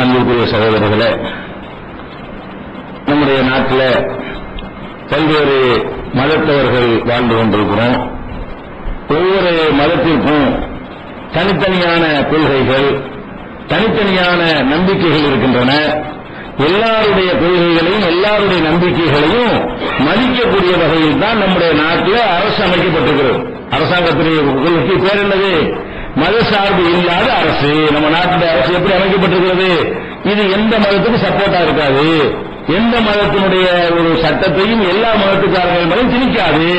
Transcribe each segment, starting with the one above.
அன்பிற்குரிய சகோதரர்களே நம்முடைய நாட்டில் பல்வேறு மதத்தவர்கள் வாழ்ந்து கொண்டிருக்கிறோம். ஒவ்வொரு மதத்திற்கும் தனித்தனியான கொள்கைகள் தனித்தனியான நம்பிக்கைகள் இருக்கின்றன. எல்லாருடைய கொள்கைகளையும் எல்லாருடைய நம்பிக்கைகளையும் மதிக்கக்கூடிய வகையில் தான் நம்முடைய நாட்டில் அரசு அமைக்கப்பட்டிருக்கிறது. அரசாங்கத்தினுடைய கொள்கைக்கு பேர் என்னது? மதசார்பு இல்லாத அரசு நம்ம நாட்டுடைய அரசு எப்படி அமைக்கப்பட்டிருக்கிறது? இது எந்த மதத்துக்கும் சப்போர்ட்டா இருக்காது. எந்த மதத்தினுடைய ஒரு சட்டத்தையும் எல்லா மதத்துக்காரர்கள் மேலும் திணிக்காது.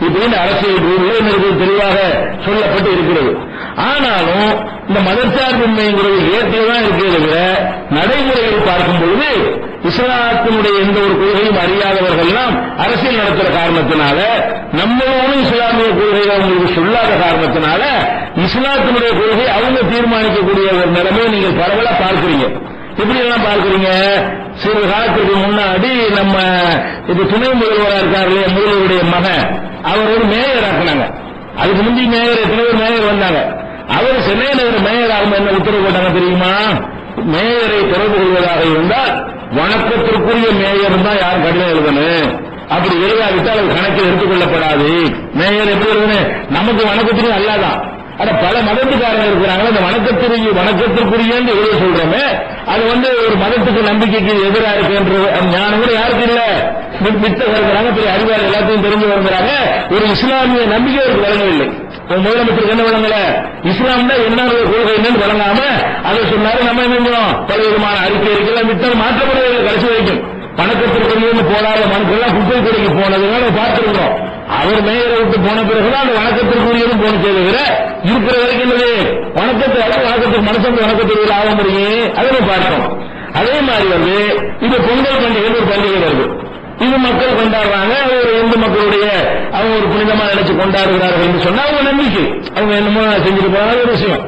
இப்படின்னு அரசியல் ரூல்ல எனக்கு தெளிவாக சொல்லப்பட்டு இருக்கிறது. ஆனாலும் இந்த மதச்சார்பின்மைங்கிறது ஏற்றில்தான் இருக்கிறத தவிர நடைமுறையில் பார்க்கும் பொழுது இஸ்லாத்தினுடைய எந்த ஒரு கொள்கையும் அறியாதவர்கள்லாம் அரசியல் நடத்துற காரணத்தினால நம்மளோட இஸ்லாமிய கொள்கையை அவங்களுக்கு சொல்லாத காரணத்தினால இஸ்லாத்தினுடைய கொள்கை அவங்க தீர்மானிக்கக்கூடிய ஒரு நிலைமையை நீங்கள் பரவலா பார்க்கிறீங்க. எப்படி எல்லாம் பார்க்கிறீங்க? சிறிது காலத்துக்கு முன்னாடி நம்ம இது துணை முதல்வராக இருக்கார் இல்லையா முதல்வருடைய மகன். அவர் ஒரு மேயர் ஆக்குனாங்க. அதுக்கு முந்தி மேயர் எத்தனை பேர் மேயர் வந்தாங்க. அவர் சென்னையில் ஒரு மேயர் ஆகும் என்ன உத்தரவு போட்டாங்க தெரியுமா? மேயரை தொடர்பு கொள்வதாக இருந்தால் வணக்கத்திற்குரிய மேயர் தான் யார் கடிதம் எழுதணும்? அப்படி எழுதாவிட்டால் அது கணக்கில் எடுத்துக் கொள்ளப்படாது மேயர் எப்படி எழுதணும் நமக்கு வணக்கத்திற்கு அல்லாதான். ஆனா பல மதத்துக்காரங்க இருக்கிறாங்க அந்த வணக்கத்திற்கு வணக்கத்திற்குரிய எழுத சொல்றோமே. அது வந்து ஒரு மதத்துக்கு நம்பிக்கைக்கு எதிராக இருக்குன்ற ஞானம் கூட யாருக்கு இல்ல? மித்தகம் இருக்கிறாங்க பெரிய அறிவாளர் எல்லாத்தையும் தெரிஞ்சு வருகிறாங்க ஒரு இஸ்லாமிய நம்பிக்கை அவருக்கு வழங்கவில்லை. முதலமைச்சருக்கு என்ன வழங்கல? இஸ்லாம் தான் என்ன கொள்கை என்னன்னு வழங்காம அதை சொன்னாரு நம்ம என்ன பல விதமான அறிக்கை இருக்கலாம் மித்தம் மாற்றப்படுவதை கடைசி வரைக்கும். வணக்கத்திற்குரிய போடாத மனுக்கெல்லாம் குப்பை குறைக்கு போனதுனால பார்த்திருக்கிறோம். அவர் மேயரை விட்டு போன பிறகுதான் அந்த வணக்கத்திற்குரியதும் போன தவிர இருக்கிற வரைக்கும் என்னது? வணக்கத்தை வணக்கத்துக்கு மனுஷன் வணக்கத்திற்கு ஆக முடியும் அதை பார்த்தோம். அதே மாதிரி வந்து இது பொங்கல் பண்டிகை ஒரு பண்டிகை வருது. இது மக்கள் கொண்டாடுறாங்க. ஒரு இந்து மக்களுடைய அவங்க ஒரு புனிதமா நினைச்சு கொண்டாடுகிறார்கள் என்று சொன்னா அவங்க நம்பிக்கை. அவங்க என்னமோ செஞ்சுட்டு போறாங்க ஒரு விஷயம்.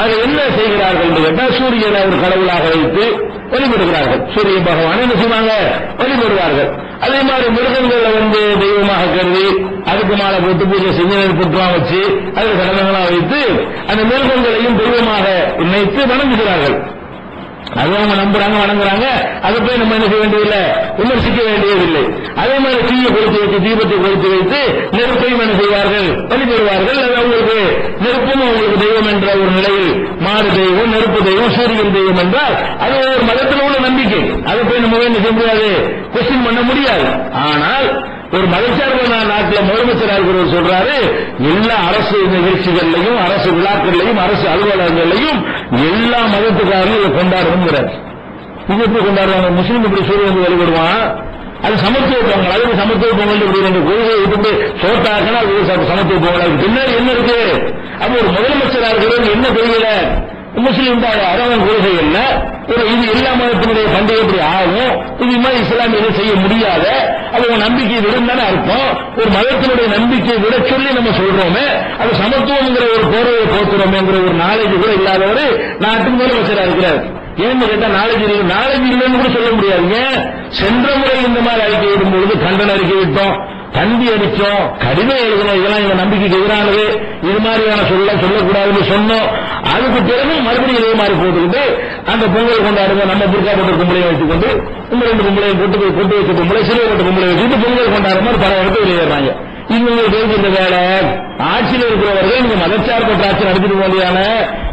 அது என்ன செய்கிறார்கள் என்று கேட்டால் சூரியனை ஒரு கடவுளாக வைத்து வழிபடுகிறார்கள். சூரிய பகவான் என்ன செய்வாங்க வழிபடுவார்கள். அதே மாதிரி மிருகங்களை வந்து தெய்வமாக கருதி அதுக்கு மாலை போட்டு பூஜை செஞ்சு புற்றலாம் வச்சு அதில் கடனங்களா வைத்து அந்த மிருகங்களையும் தெய்வமாக நினைத்து வணங்குகிறார்கள். அது அவங்க நம்புறாங்க வணங்குறாங்க. அதை போய் நம்ம என்ன செய்ய வேண்டியதில்லை? விமர்சிக்க வேண்டியதில்லை. அதே மாதிரி தீயை கொளுத்தி வைத்து தீபத்தை கொளுத்தி வைத்து நெருப்பையும் என்ன செய்வார்கள்? வழிபடுவார்கள். அது அவங்களுக்கு நெருப்பும் அவங்களுக்கு தெய்வம் என்ற ஒரு நிலையில் மாறு தெய்வம் நெருப்பு தெய்வம் சூரியன் தெய்வம் என்றால் அது ஒரு மதத்தில் உள்ள நம்பிக்கை. அதை போய் நம்ம என்ன செய்ய முடியாது? கொஸ்டின் பண்ண முடியாது. ஆனால் ஒரு மதச்சார்பான நாட்டில் முதலமைச்சராக இருக்கிறவர் சொல்றாரு எல்லா அரசு நிகழ்ச்சிகள்லையும் அரசு விழாக்கள்லையும் அரசு அலுவலகங்கள்லையும் எல்லா மதத்துக்காரரும் இதை கொண்டாடணுங்கிறார் இது எப்படி கொண்டாடுவாங்க முஸ்லீம் இப்படி சூரியன் வழிபடுவான் அது சமத்துவ பொங்கல்? அது சமத்துவ பொங்கல் இப்படி ரெண்டு கொள்கையை விட்டு சோட்டாக்கனா அது சமத்துவ பொங்கல்? அதுக்கு பின்னாடி என்ன இருக்கு? அப்ப ஒரு முதலமைச்சராக இருக்கிறவங்க என்ன தெரியல முஸ்லீம் தான் அரவன் கொள்கை என்ன ஒரு இது எல்லா மதத்தினுடைய பண்டிகை எப்படி ஆகும். இது மாதிரி இஸ்லாமியர்கள் செய்ய முடியாத அது உன் நம்பிக்கை விடுந்தானே அர்த்தம்? ஒரு மதத்தினுடைய நம்பிக்கை விட சொல்லி நம்ம சொல்றோமே அது சமத்துவம்ங்கிற ஒரு போர்வையை போக்குறோமேங்கிற ஒரு நாலேஜ் கூட இல்லாதவர் நாட்டுக்கு முதலமைச்சராக இருக்கிறார். ஏன்னு கேட்டா நாலேஜ் இல்லை நாலேஜ் இல்லைன்னு கூட சொல்ல முடியாது. ஏன்? சென்ற முறை இந்த மாதிரி அறிக்கை விடும் பொழுது கண்டன அறிக்கை விட்டோம். தந்தி அடிச்சோம் கடிதம் எழுதணும் இதெல்லாம் எங்க நம்பிக்கைக்கு எதிரானது. இது மாதிரியான சொல்ல சொல்லக்கூடாதுன்னு சொன்னோம். அதுக்கு பிறகு மறுபடியும் இதே மாதிரி போட்டுக்கிட்டு அந்த பொங்கல் கொண்டாடுங்க நம்ம புர்கா போட்ட கும்பலையை வச்சுக்கொண்டு இந்த ரெண்டு கும்பலையும் போட்டு போய் கொண்டு வச்ச கும்பலை சிறிய போட்ட கும்பலை வச்சுட்டு பொங்கல் கொண்டாடுற மாதிரி பல இடத்துல வெளியேறாங்க இவங்க இந்த வேலை ஆட்சியில் இருக்கிறவர்கள் நீங்க மதச்சார்பற்ற ஆட்சி நடத்திட்டு போதியான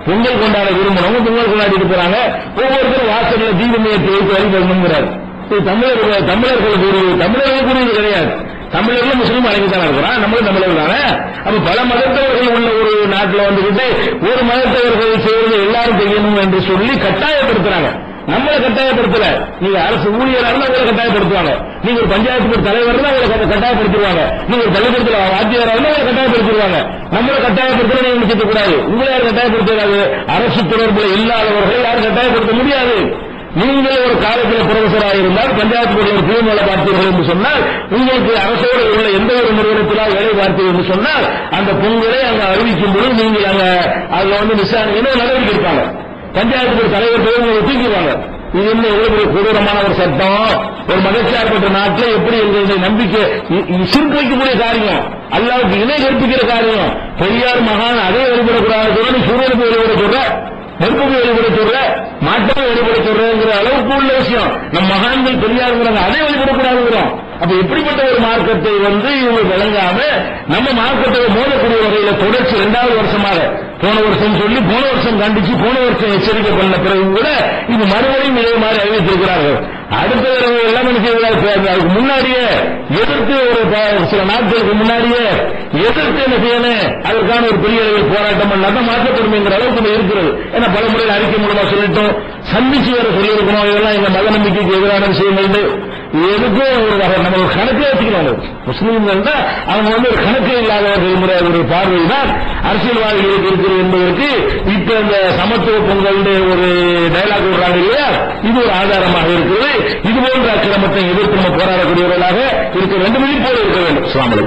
பொங்கல் கொண்டாட விரும்பணும் பொங்கல் கொண்டாடிட்டு போறாங்க. ஒவ்வொருத்தரும் வாசல்ல தீபமயத்தை வைத்து வழிபடணுங்கிறார். தமிழர்கள் தமிழர்கள் கூறியது தமிழர்கள் கூறியது கிடையாது. தமிழர்கள் முஸ்லீம் அடங்கித்தான் இருக்கிறான்? நம்மளும் தமிழர் தானே? அப்ப பல மதத்தவர்கள் உள்ள ஒரு நாட்டில் வந்துகிட்டு ஒரு மதத்தவர்கள் செய்வது எல்லாரும் செய்யணும் என்று சொல்லி கட்டாயப்படுத்துறாங்க. நம்மளை கட்டாயப்படுத்தல. நீங்க அரசு ஊழியராக உங்களை கட்டாயப்படுத்துவாங்க. நீங்க ஒரு பஞ்சாயத்து தலைவர் இருந்தா உங்களை கட்டாயப்படுத்திடுவாங்க. நீங்க ஒரு பள்ளிக்கூடத்தில் வாத்தியாராக உங்களை கட்டாயப்படுத்திடுவாங்க. நம்மளை கட்டாயப்படுத்த நீங்க நினைச்சிக்க கூடாது உங்களை யாரும் கட்டாயப்படுத்தாது அரசு தொடர்புல இல்லாதவர்கள் யாரும் கட்டாயப்படுத்த முடியாது. நீங்கள் ஒரு காலத்தில் புரொஃபசராக இருந்தால் பஞ்சாயத்து போர்டில் ஒரு குழுமலை பார்த்தீர்கள் என்று சொன்னால் உங்களுக்கு அரசோடு உள்ள எந்த ஒரு நிறுவனத்திலாக வேலை பார்த்தீர்கள் என்று சொன்னால் அந்த பொங்கலை அங்க அறிவிக்கும் பொழுது நீங்கள் அங்க அதுல வந்து விசாரணை நடவடிக்கை இருப்பாங்க பஞ்சாயத்து போர்டு தலைவர் போய் உங்களை தூக்கிடுவாங்க இது என்ன எவ்வளவு கொடூரமான ஒரு சட்டம்? ஒரு மதச்சார்பற்ற நாட்டில் எப்படி எங்களுடைய நம்பிக்கை சிறுக்கு வைக்கக்கூடிய காரியம். அல்லாவுக்கு இணை கற்பிக்கிற காரியம். பெரியார் மகான் அதே வழிபடக்கூடாது சூரியனுக்கு வழிபட நெருப்புக்கு வழிபட சொல்ற மாட்டை வழிபட சொல்றங்கிற அளவுக்கு உள்ள விஷயம். நம் மகான்கள் பெரியாருங்கிறாங்க அதை வெளிப்படக்கூடாதுங்கிறோம். அப்ப எப்படிப்பட்ட ஒரு மார்க்கத்தை வந்து இவங்க விளங்காம நம்ம மார்க்கத்தை மோதக்கூடிய வகையில தொடர்ச்சி இரண்டாவது வருஷமாக போன வருஷம் சொல்லி போன வருஷம் கண்டிச்சு போன வருஷம் எச்சரிக்கை பண்ண பிறகு கூட இது மறுபடியும் இதே மாதிரி அறிவித்திருக்கிறார்கள். அடுத்த தடவை எல்லாம் என்ன அதுக்கு முன்னாடியே எதிர்த்து ஒரு சில நாட்களுக்கு முன்னாடியே எதிர்த்து என்ன செய்யணும்? அதற்கான ஒரு பெரிய அளவில் போராட்டம் பண்ணாதான் மாற்றப்படுங்கிற அளவுக்கு இருக்கிறது. ஏன்னா பல முறையில் அறிக்கை மூலமா சொல்லிட்டோம் சந்திச்சு வேற சொல்லியிருக்கணும் இதெல்லாம் எங்க மத நம்பிக்கைக்கு எதிரான விஷயங்கள் எதுக்கும் ஒரு வகை நம்ம ஒரு கணக்கே வச்சுக்கிறாங்க முஸ்லீம்கள் தான் அவங்க வந்து ஒரு கணக்கே இல்லாதவர்கள் ஒரு பார்வை தான் அரசியல்வாதிகளுக்கு இருக்கிறது என்பதற்கு இப்ப இந்த சமத்துவ பொங்கல் ஒரு டைலாக் விடுறாங்க இல்லையா? இது ஒரு ஆதாரமாக இருக்கிறது. இது போன்ற அக்கிரமத்தை எதிர்த்து நம்ம போராடக்கூடியவர்களாக இருக்க வேண்டும். விழிப்போடு இருக்க வேண்டும். அஸ்ஸலாமு